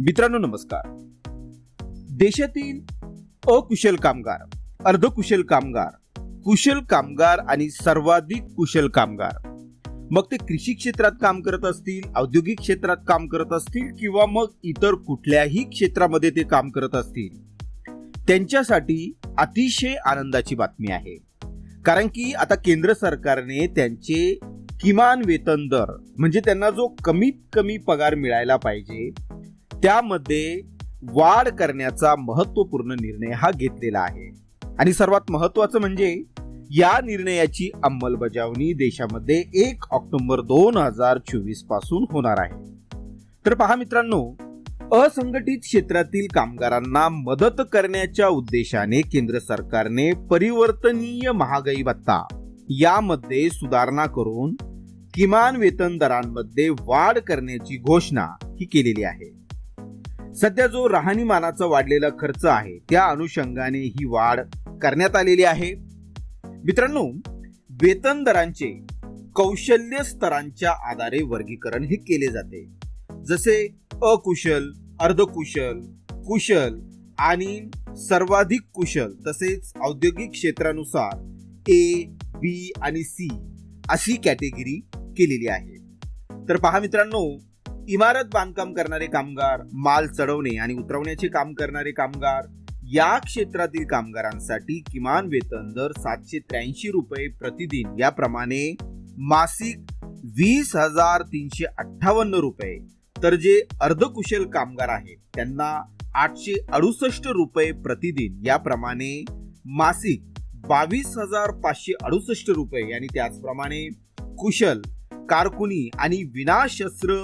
मित्रांनो नमस्कार. देशातील अकुशल कामगार अर्धकुशल कामगार कुशल कामगार आणि सर्वाधिक कुशल कामगार. मग ते कृषी क्षेत्रात काम करत असतील औद्योगिक क्षेत्रात काम करत असतील किंवा मग इतर कुठल्याही क्षेत्रामध्ये ते काम करत असतील? त्यांच्यासाठी अतिशय आनंदाची बातमी आहे. कारण की आता केंद्र सरकारने त्यांचे किमान वेतन दर म्हणजे त्यांना जो कमीत कमी पगार मिळायला पाहिजे त्यामध्ये वाढ करण्याचा महत्त्वपूर्ण निर्णय हा घेतलेला आहे. आणि सर्वात महत्वाचं म्हणजे या निर्णयाची अंमलबजावणी देशामध्ये एक ऑक्टोबर दोन हजार चोवीसपासून होणार आहे. तर पहा मित्रांनो असंघटित क्षेत्रातील कामगारांना मदत करण्याच्या उद्देशाने केंद्र सरकारने परिवर्तनीय महागाई भत्ता यामध्ये सुधारणा करून किमान वेतन दरांमध्ये वाढ करण्याची घोषणा ही केलेली आहे. सध्या जो राहणीमानाचा वाढलेला खर्च आहे त्या अनुषंगाने ही वाढ करण्यात आलेली आहे. मित्रांनो वेतन दरांचे कौशल्य स्तरांच्या आधारे वर्गीकरण हे केले जाते. जसे अकुशल अर्धकुशल कुशल आणि सर्वाधिक कुशल तसेच औद्योगिक क्षेत्रानुसार ए बी आणि सी अशी कॅटेगरी केलेली आहे. तर पहा मित्रांनो इमारत बांधकाम करणारे कामगार माल चढवणे आणि उतरवण्याचे काम करणारे कामगार या क्षेत्रातील कामगारांसाठी किमान वेतन दर सातशे त्र्याऐंशी रुपये प्रतिदिन. याप्रमाणे मासिक वीस हजार तीनशे अठ्ठावन्न रुपये. तर जे अर्धकुशल कामगार आहेत त्यांना आठशे अडुसष्ट रुपये प्रतिदिन. याप्रमाणे मासिक बावीस हजार पाचशे अडुसष्ट रुपये. आणि त्याचप्रमाणे कुशल कारकुनी आणि विनाशस्त्र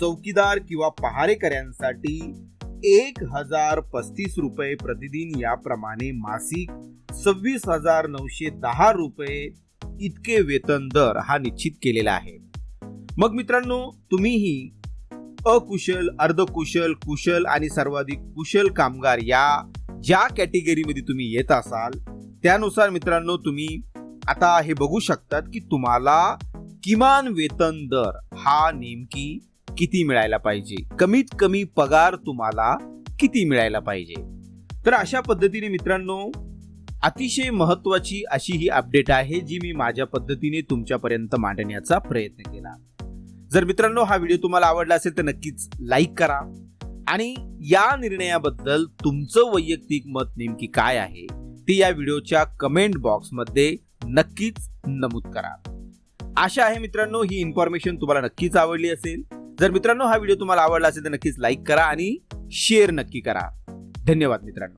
चौकीदार किंवा पहारेकऱ्यांसाठी एक हजार पस्तीस रुपये प्रतिदिन याप्रमाणे मासिक सव्वीस हजार नऊशे दहा रुपये इतके वेतन दर हा निश्चित केलेला आहे. मग मित्रांनो तुम्हीही अकुशल अर्धकुशल कुशल आणि सर्वाधिक कुशल कामगार या ज्या कॅटेगरीमध्ये तुम्ही येत असाल त्यानुसार मित्रांनो तुम्ही आता हे बघू शकतात की तुम्हाला किमान वेतन दर हा नेमकी किती मिळायला पाहिजे? कमीत कमी पगार तुम्हाला किती मिळायला पाहिजे? तर अशा पद्धतीने मित्रांनो अतिशय महत्वाची अशी ही अपडेट आहे जी मी माझ्या पद्धतीने तुमच्यापर्यंत मांडण्याचा प्रयत्न केला. जर मित्रांनो हा व्हिडिओ तुम्हाला आवडला असेल तर नक्कीच लाईक करा. आणि या निर्णयाबद्दल तुमचं वैयक्तिक मत नेमकी काय आहे ते या व्हिडिओच्या कमेंट बॉक्समध्ये नक्कीच नमूद करा. आशा आहे मित्रांनो ही इन्फॉर्मेशन तुम्हाला नक्कीच आवडली असेल. जर मित्रांनो हा व्हिडिओ तुम्हाला आवडला असेल तर नक्कीच लाईक करा आणि शेअर नक्की करा. धन्यवाद मित्रांनो.